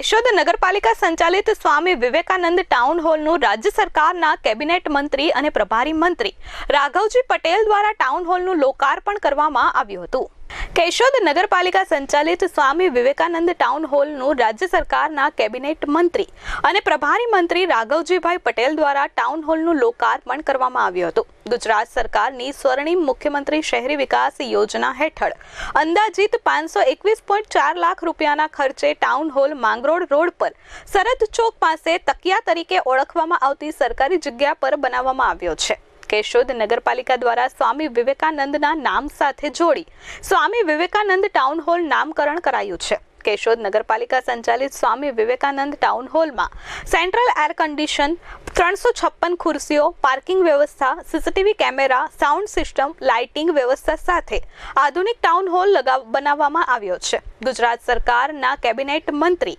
કેશોદ નગરપાલિકા સંચાલિત સ્વામી વિવેકાનંદ ટાઉન હોલનું રાજ્ય સરકારના કેબિનેટ મંત્રી અને પ્રભારી મંત્રી રાઘવજી પટેલ દ્વારા ટાઉન હોલનું લોકાર્પણ કરવામાં આવ્યું હતું. કેશોદ નગરપાલિકા સંચાલિત સ્વામી વિવેકાનંદ ટાઉન હોલનું રાજ્ય સરકારના કેબિનેટ મંત્રી અને પ્રભારી મંત્રી રાઘવજીભાઈ પટેલ દ્વારા ટાઉન હોલનું લોકાર્પણ કરવામાં આવ્યું હતું. ગુજરાત સરકારની સ્વર્ણિમ મુખ્યમંત્રી શહેરી વિકાસ યોજના હેઠળ અંદાજિત પાંચસો એકવીસ પોઈન્ટ ચાર લાખ રૂપિયાના ખર્ચે ટાઉન હોલ માંગરોળ રોડ પર સરદ ચોક પાસે તકિયા તરીકે ઓળખવામાં આવતી સરકારી જગ્યા પર બનાવવામાં આવ્યો છે. કેશોદ નગરપાલિકા દ્વારા સ્વામી વિવેકાનંદના નામ સાથે જોડી સ્વામી વિવેકાનંદ ટાઉન હોલ નામકરણ કરાયું છે. કેશોદ નગરપાલિકા સંચાલિત સ્વામી વિવેકાનંદ ટાઉન હોલમાં સેન્ટ્રલ એર કન્ડિશન ત્રણસો છપ્પન ખુરશીઓ પાર્કિંગ વ્યવસ્થા, CCTV camera sound system lighting વ્યવસ્થા સાથે આધુનિક ટાઉન હોલ લગાવ, બનાવવામાં આવ્યો છે. ગુજરાત સરકારના કેબિનેટ મંત્રી.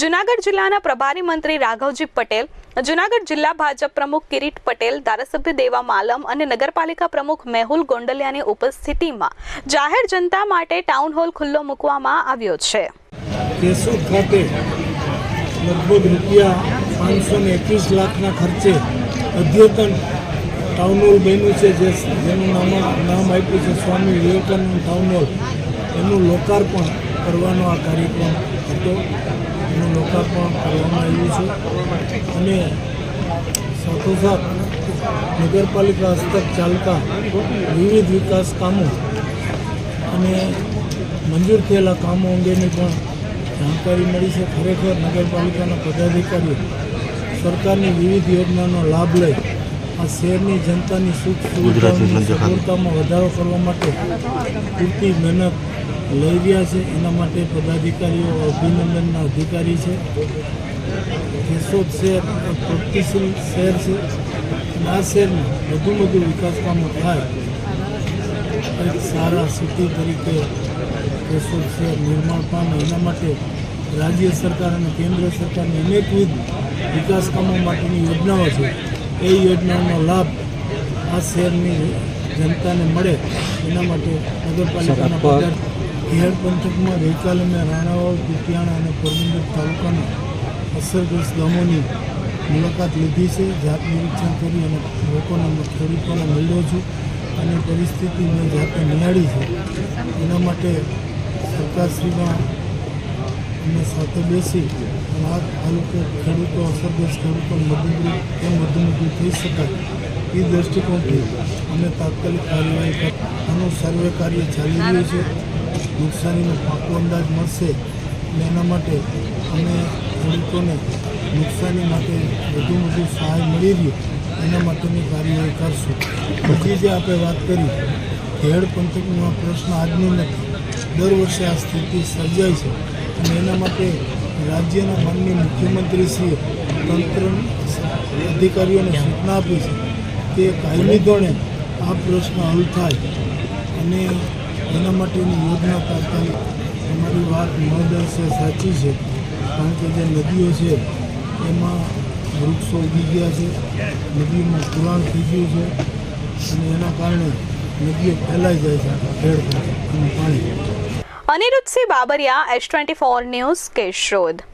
જુનાગઢ જિલ્લાના પ્રભારી મંત્રી રાઘવજી પટેલ, જુનાગઢ જિલ્લા ભાજપ પ્રમુખ કિરીટ પટેલ, ધારાસભ્ય દેવા માલમ અને નગરપાલિકા પ્રમુખ મેહુલ ગોંડલિયાની ઉપસ્થિતિમાં જાહેર જનતા માટે ટાઉન હોલ ખુલ્લો મૂકવામાં આવ્યો છે. લગભગ રૂપિયા પાંચસો ને એકવીસ લાખના ખર્ચે અદ્યતન ટાઉન હોલ બન્યું છે, જે જેનું નામ નામ આપ્યું છે સ્વામી વિવેકાનંદ ટાઉન હોલ. એનું લોકાર્પણ કરવાનો આ કાર્યક્રમ હતો. એનું લોકાર્પણ કરવામાં આવ્યું છે. અને સાથોસાથ નગરપાલિકા હસ્તક ચાલતા વિવિધ વિકાસ કામો અને મંજૂર થયેલા કામો અંગેની પણ જાણકારી મળી છે. ખરેખર નગરપાલિકાના પદાધિકારીઓ સરકારની વિવિધ યોજનાનો લાભ લઈ આ શહેરની જનતાની સુખ સુવિધાઓની સગવડતામાં વધારો કરવા માટે પૂરતી મહેનત લઈ રહ્યા છે. એના માટે પદાધિકારીઓ અભિનંદનના અધિકારી છે. કેશોદ શહેર પ્રગતિશીલ શહેર છે. આ શહેરમાં વધુ વધુ વિકાસ કામો થાય. એક સારા સિટી તરીકે કેશોદ શહેર નિર્માણ પામે. એના માટે રાજ્ય સરકાર અને કેન્દ્ર સરકારની અનેકવિધ વિકાસ કામો માટેની યોજનાઓ છે. એ યોજનાઓનો લાભ આ શહેરની જનતાને મળે. એના માટે નગરપાલિકાના ખેડ પંથકમાં ગઈકાલે મેં રાણાવાવ કુતિયાણા અને પોરબંદર તાલુકાના અસરગ્રસ્ત ગામોની મુલાકાત લીધી છે. જાત નિરીક્ષણ કરી અને લોકોને ખેડૂતોને મળ્યો છું અને પરિસ્થિતિ મેં જાતે નિહાળી છે. એના માટે સરકારશ્રીમાં અમે સાથે બેસી અને આ તાલુકે ખેડૂતો, અસરગ્રસ્ત ખેડૂતો મદદરૂપ કેમ વધુ થઈ શકાય એ દૃષ્ટિકોણથી અમે તાત્કાલિક કાર્યવાહી કરી આનું સર્વે કાર્ય ચાલી રહ્યું છે. નુકસાનીનો પાકો અંદાજ મળશે અને એના માટે અમે ખેડૂતોને નુકસાની માટે વધુ વધુ સહાય મળી રહી એના માટેની કાર્યવાહી કરશું. પછી જે આપણે વાત કરી, ખેડ પંથકનો પ્રશ્ન આજનો નથી દર વર્ષે આ સ્થિતિ સર્જાય છે અને એના માટે રાજ્યના માનનીય મુખ્યમંત્રીશ્રીએ તંત્ર અધિકારીઓને સૂચના આપી છે કે કાયમી ધોરણે આ પ્રશ્ન હલ થાય અને એના માટેની યોજના તાત્કાલિક અમારી વાત મહદઅંશે સાચી છે. કારણ કે જે નદીઓ છે, એમાં વૃક્ષો ઉગી ગયા છે નદીમાં પુરાણ થઈ ગયું છે અને એના કારણે નદીઓ ફેલાઈ જાય છે ખેડ અને પાણી. Aniruddhsinh Babariya S twenty four news Keshod